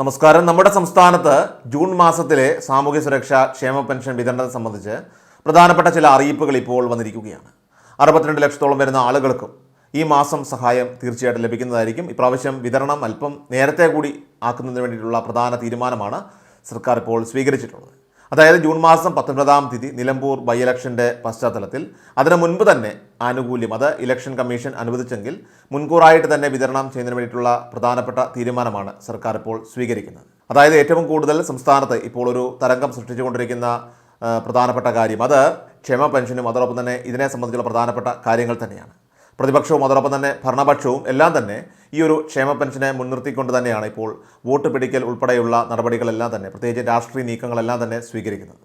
നമസ്കാരം. നമ്മുടെ സംസ്ഥാനത്ത് ജൂൺ മാസത്തിലെ സാമൂഹ്യ സുരക്ഷാ ക്ഷേമ പെൻഷൻ വിതരണത്തെ സംബന്ധിച്ച് പ്രധാനപ്പെട്ട ചില അറിയിപ്പുകൾ ഇപ്പോൾ വന്നിരിക്കുകയാണ്. അറുപത്തിരണ്ട് ലക്ഷത്തോളം വരുന്ന ആളുകൾക്കും ഈ മാസം സഹായം തീർച്ചയായിട്ടും ലഭിക്കുന്നതായിരിക്കും. ഇപ്രാവശ്യം വിതരണം അല്പം നേരത്തെ കൂടി ആക്കുന്നതിന് വേണ്ടിയിട്ടുള്ള പ്രധാന തീരുമാനമാണ് സർക്കാർ ഇപ്പോൾ സ്വീകരിച്ചിട്ടുള്ളത്. അതായത് ജൂൺ മാസം പത്തൊൻപതാം തീയതി നിലമ്പൂർ ബൈ ഇലക്ഷന്റെ പശ്ചാത്തലത്തിൽ. അതിനു മുൻപ് തന്നെ ആനുകൂല്യം അത് ഇലക്ഷൻ കമ്മീഷൻ അനുവദിച്ചെങ്കിൽ മുൻകൂറായിട്ട് തന്നെ വിതരണം ചെയ്യുന്നതിന് വേണ്ടിയിട്ടുള്ള പ്രധാനപ്പെട്ട തീരുമാനമാണ് സർക്കാർ ഇപ്പോൾ സ്വീകരിക്കുന്നത്. അതായത് ഏറ്റവും കൂടുതൽ സംസ്ഥാനത്ത് ഇപ്പോൾ ഒരു തരംഗം സൃഷ്ടിച്ചുകൊണ്ടിരിക്കുന്ന പ്രധാനപ്പെട്ട കാര്യം. അത് ക്ഷമ പെൻഷനും അതോടൊപ്പം തന്നെ ഇതിനെ സംബന്ധിച്ചുള്ള പ്രധാനപ്പെട്ട കാര്യങ്ങൾ തന്നെയാണ്. പ്രതിപക്ഷവും അതോടൊപ്പം തന്നെ ഭരണപക്ഷവും എല്ലാം തന്നെ ഈ ഒരു ക്ഷേമ പെൻഷനെ മുൻനിർത്തിക്കൊണ്ട് തന്നെയാണ് ഇപ്പോൾ വോട്ട് പിടിക്കൽ ഉൾപ്പെടെയുള്ള നടപടികളെല്ലാം തന്നെ പ്രത്യേകിച്ച് രാഷ്ട്രീയ നീക്കങ്ങളെല്ലാം തന്നെ സ്വീകരിക്കുന്നത്.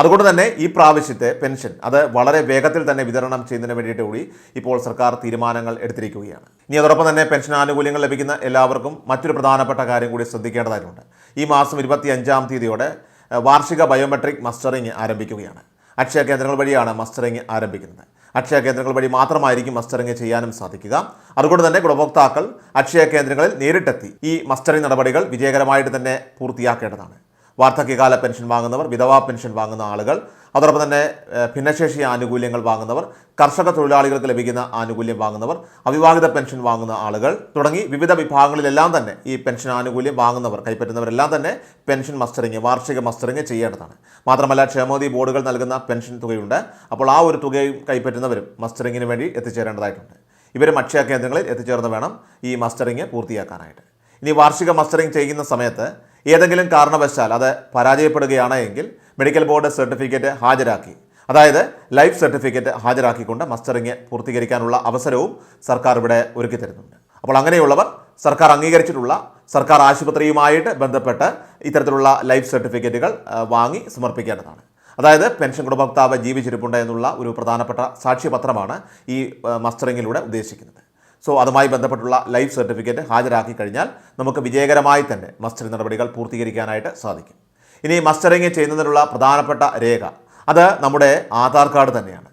അതുകൊണ്ട് തന്നെ ഈ പ്രാവശ്യത്തെ പെൻഷൻ അത് വളരെ വേഗത്തിൽ തന്നെ വിതരണം ചെയ്യുന്നതിന് വേണ്ടിയിട്ട് കൂടി ഇപ്പോൾ സർക്കാർ തീരുമാനങ്ങൾ എടുത്തിരിക്കുകയാണ്. ഇനി അതോടൊപ്പം തന്നെ പെൻഷൻ ആനുകൂല്യങ്ങൾ ലഭിക്കുന്ന എല്ലാവർക്കും മറ്റൊരു പ്രധാനപ്പെട്ട കാര്യം കൂടി ശ്രദ്ധിക്കേണ്ടതായിട്ടുണ്ട്. ഈ മാസം ഇരുപത്തി അഞ്ചാം തീയതിയോടെ വാർഷിക ബയോമെട്രിക് മസ്റ്ററിംഗ് ആരംഭിക്കുകയാണ്. അക്ഷയ കേന്ദ്രങ്ങൾ വഴിയാണ് മസ്റ്ററിംഗ് ആരംഭിക്കുന്നത്. അക്ഷയ കേന്ദ്രങ്ങൾ വഴി മാത്രമായിരിക്കും മസ്റ്ററിംഗ് ചെയ്യാനും സാധിക്കുക. അതുകൊണ്ട് തന്നെ ഗുണഭോക്താക്കൾ അക്ഷയ കേന്ദ്രങ്ങളിൽ നേരിട്ടെത്തി ഈ മസ്റ്ററിംഗ് നടപടികൾ വിജയകരമായിട്ട് തന്നെ പൂർത്തിയാക്കേണ്ടതാണ്. വാർദ്ധക്യകാല പെൻഷൻ വാങ്ങുന്നവർ വിധവാ പെൻഷൻ വാങ്ങുന്ന ആളുകൾ അതോടൊപ്പം തന്നെ ഭിന്നശേഷി ആനുകൂല്യങ്ങൾ വാങ്ങുന്നവർ കർഷക തൊഴിലാളികൾക്ക് ലഭിക്കുന്ന ആനുകൂല്യം വാങ്ങുന്നവർ അവിവാഹിത പെൻഷൻ വാങ്ങുന്ന ആളുകൾ തുടങ്ങി വിവിധ വിഭാഗങ്ങളിലെല്ലാം തന്നെ ഈ പെൻഷൻ ആനുകൂല്യം വാങ്ങുന്നവർ കൈപ്പറ്റുന്നവരെല്ലാം തന്നെ പെൻഷൻ മസ്റ്ററിങ് വാർഷിക മസ്റ്ററിങ് ചെയ്യേണ്ടതാണ്. മാത്രമല്ല ക്ഷേമോദി ബോർഡുകൾ നൽകുന്ന പെൻഷൻ തുകയുണ്ട്. അപ്പോൾ ആ ഒരു തുകയും കൈപ്പറ്റുന്നവരും മസ്റ്ററിങ്ങിന് വേണ്ടി എത്തിച്ചേരേണ്ടതായിട്ടുണ്ട്. ഇവരും അക്ഷയ കേന്ദ്രങ്ങളിൽ എത്തിച്ചേർന്ന് വേണം ഈ മസ്റ്ററിങ് പൂർത്തിയാക്കാനായിട്ട്. ഇനി വാർഷിക മസ്റ്ററിങ് ചെയ്യുന്ന സമയത്ത് ഏതെങ്കിലും കാരണവശാൽ അത് പരാജയപ്പെടുകയാണ് എങ്കിൽ മെഡിക്കൽ ബോർഡ് സർട്ടിഫിക്കറ്റ് ഹാജരാക്കി. അതായത് ലൈഫ് സർട്ടിഫിക്കറ്റ് ഹാജരാക്കിക്കൊണ്ട് മസ്റ്ററിങ് പൂർത്തീകരിക്കാനുള്ള അവസരവും സർക്കാർ ഇവിടെ ഒരുക്കി തരുന്നുണ്ട്. അപ്പോൾ അങ്ങനെയുള്ളവർ സർക്കാർ അംഗീകരിച്ചിട്ടുള്ള സർക്കാർ ആശുപത്രിയുമായിട്ട് ബന്ധപ്പെട്ട് ഇത്തരത്തിലുള്ള ലൈഫ് സർട്ടിഫിക്കറ്റുകൾ വാങ്ങി സമർപ്പിക്കേണ്ടതാണ്. അതായത് പെൻഷൻ ഗുണഭോക്താവ് ജീവിച്ചിരിപ്പുണ്ട് എന്നുള്ള ഒരു പ്രധാനപ്പെട്ട സാക്ഷ്യപത്രമാണ് ഈ മസ്റ്ററിങ്ങിലൂടെ ഉദ്ദേശിക്കുന്നത്. സോ അതുമായി ബന്ധപ്പെട്ടുള്ള ലൈഫ് സർട്ടിഫിക്കറ്റ് ഹാജരാക്കി കഴിഞ്ഞാൽ നമുക്ക് വിജയകരമായി തന്നെ മസ്റ്ററിംഗ് നടപടികൾ പൂർത്തീകരിക്കാനായിട്ട് സാധിക്കും. ഇനി മസ്റ്ററിംഗ് ചെയ്യുന്നതിനുള്ള പ്രധാനപ്പെട്ട രേഖ അത് നമ്മുടെ ആധാർ കാർഡ് തന്നെയാണ്.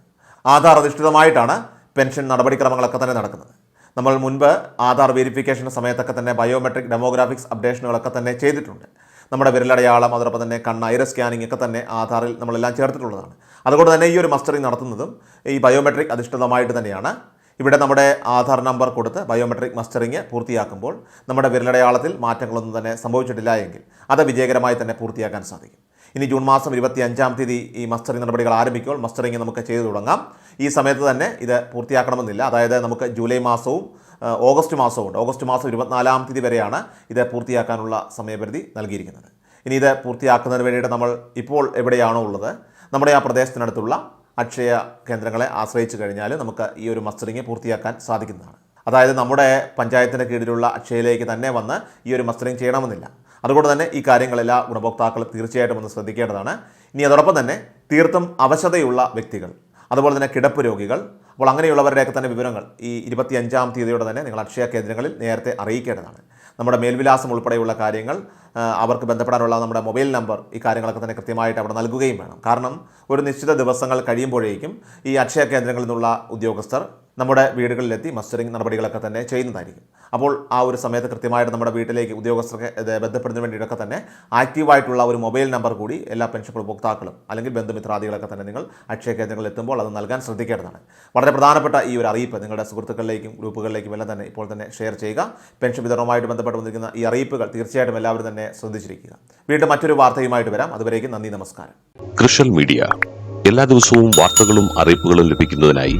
ആധാർ അധിഷ്ഠിതമായിട്ടാണ് പെൻഷൻ നടപടിക്രമങ്ങളൊക്കെ തന്നെ നടക്കുന്നത്. നമ്മൾ മുൻപ് ആധാർ വെരിഫിക്കേഷന്റെ സമയത്തൊക്കെ തന്നെ ബയോമെട്രിക് ഡെമോഗ്രാഫിക്സ് അപ്ഡേഷനുകളൊക്കെ തന്നെ ചെയ്തിട്ടുണ്ട്. നമ്മുടെ വിരലടയാളം അതോടൊപ്പം തന്നെ കണ്ണ് ഐറ സ്കാനിംഗ് ഒക്കെ തന്നെ ആധാറിൽ നമ്മളെല്ലാം ചേർത്തിട്ടുള്ളതാണ്. അതുകൊണ്ട് തന്നെ ഈ ഒരു മസ്റ്ററിംഗ് നടത്തുന്നതും ഈ ബയോമെട്രിക് അധിഷ്ഠിതമായിട്ട് തന്നെയാണ്. ഇവിടെ നമ്മുടെ ആധാർ നമ്പർ കൊടുത്ത് ബയോമെട്രിക് മസ്റ്ററിങ് പൂർത്തിയാക്കുമ്പോൾ നമ്മുടെ വിരലടയാളത്തിൽ മാറ്റങ്ങളൊന്നും തന്നെ സംഭവിച്ചിട്ടില്ല എങ്കിൽ അത് വിജയകരമായി തന്നെ പൂർത്തിയാക്കാൻ സാധിക്കും. ഇനി ജൂൺ മാസം ഇരുപത്തി അഞ്ചാം തീയതി ഈ മസ്റ്ററിംഗ് നടപടികൾ ആരംഭിക്കുമ്പോൾ മസ്റ്ററിംഗ് നമുക്ക് ചെയ്തു തുടങ്ങാം. ഈ സമയത്ത് തന്നെ ഇത് പൂർത്തിയാക്കണമെന്നില്ല. അതായത് നമുക്ക് ജൂലൈ മാസവും ഓഗസ്റ്റ് മാസവും ഉണ്ട്. ഓഗസ്റ്റ് മാസം ഇരുപത്തിനാലാം തീയതി വരെയാണ് ഇത് പൂർത്തിയാക്കാനുള്ള സമയപരിധി നൽകിയിരിക്കുന്നത്. ഇനി ഇത് പൂർത്തിയാക്കുന്നതിന് വേണ്ടിയിട്ട് നമ്മൾ ഇപ്പോൾ എവിടെയാണോ ഉള്ളത് നമ്മുടെ ആ പ്രദേശത്തിനടുത്തുള്ള അക്ഷയ കേന്ദ്രങ്ങളെ ആശ്രയിച്ചു കഴിഞ്ഞാൽ നമുക്ക് ഈ ഒരു മസ്റ്ററിങ് പൂർത്തിയാക്കാൻ സാധിക്കുന്നതാണ്. അതായത് നമ്മുടെ പഞ്ചായത്തിന്റെ കീഴിലുള്ള അക്ഷയയിലേക്ക് തന്നെ വന്ന് ഈ ഒരു മസ്റ്ററിങ് ചെയ്യണമെന്നില്ല. അതുകൊണ്ട് തന്നെ ഈ കാര്യങ്ങളെല്ലാം ഗുണഭോക്താക്കൾ തീർച്ചയായിട്ടും ഒന്ന് ശ്രദ്ധിക്കേണ്ടതാണ്. ഇനി അതോടൊപ്പം തന്നെ തീർത്തും അവശതയുള്ള വ്യക്തികൾ. അതുപോലെ തന്നെ കിടപ്പ് രോഗികൾ. അപ്പോൾ അങ്ങനെയുള്ളവരുടെയൊക്കെ തന്നെ വിവരങ്ങൾ ഈ ഇരുപത്തി അഞ്ചാം തീയതിയോടെ തന്നെ നിങ്ങൾ അക്ഷയ കേന്ദ്രങ്ങളിൽ നേരത്തെ അറിയിക്കേണ്ടതാണ്. നമ്മുടെ മേൽവിലാസം ഉൾപ്പെടെയുള്ള കാര്യങ്ങൾ അവർക്ക് ബന്ധപ്പെടാനുള്ള നമ്മുടെ മൊബൈൽ നമ്പർ ഈ കാര്യങ്ങളൊക്കെ തന്നെ കൃത്യമായിട്ട് അവിടെ നൽകുകയും വേണം. കാരണം ഒരു നിശ്ചിത ദിവസങ്ങൾ കഴിയുമ്പോഴേക്കും ഈ അക്ഷയ കേന്ദ്രങ്ങളിൽ നിന്നുള്ള ഉദ്യോഗസ്ഥർ നമ്മുടെ വീടുകളിലെത്തി മസ്റ്ററിംഗ് നടപടികളൊക്കെ തന്നെ ചെയ്യുന്നതായിരിക്കും. അപ്പോൾ ആ ഒരു സമയത്ത് കൃത്യമായിട്ട് നമ്മുടെ വീട്ടിലേക്ക് ഉദ്യോഗസ്ഥർക്ക് ബന്ധപ്പെടുന്ന ബന്ധപ്പെടുന്നതിന് വേണ്ടിയിട്ടൊക്കെ തന്നെ ആക്റ്റീവായിട്ടുള്ള ഒരു മൊബൈൽ നമ്പർ കൂടി എല്ലാ പെൻഷൻ ഉപഭോക്താക്കളും അല്ലെങ്കിൽ ബന്ധുമിത്രാദികളൊക്കെ തന്നെ നിങ്ങൾ അക്ഷയ കേന്ദ്രങ്ങളിൽ എത്തുമ്പോൾ അത് നൽകാൻ ശ്രദ്ധിക്കേണ്ടതാണ്. വളരെ പ്രധാനപ്പെട്ട ഈ ഒരു അറിയിപ്പ് നിങ്ങളുടെ സുഹൃത്തുക്കളിലേക്കും ഗ്രൂപ്പുകളിലേക്കും എല്ലാം തന്നെ ഇപ്പോൾ തന്നെ ഷെയർ ചെയ്യുക. പെൻഷൻ വിതരണവുമായിട്ട് ബന്ധപ്പെട്ട് വന്നിരിക്കുന്ന ഈ അറിയിപ്പുകൾ തീർച്ചയായിട്ടും എല്ലാവരും തന്നെ ശ്രദ്ധിച്ചിരിക്കുക. വീണ്ടും മറ്റൊരു വാർത്തയുമായിട്ട് വരാം. അതുവരേക്കും നന്ദി നമസ്കാരം. കൃഷൽ മീഡിയ. എല്ലാ ദിവസവും വാർത്തകളും അറിയിപ്പുകളും ലഭിക്കുന്നതിനായി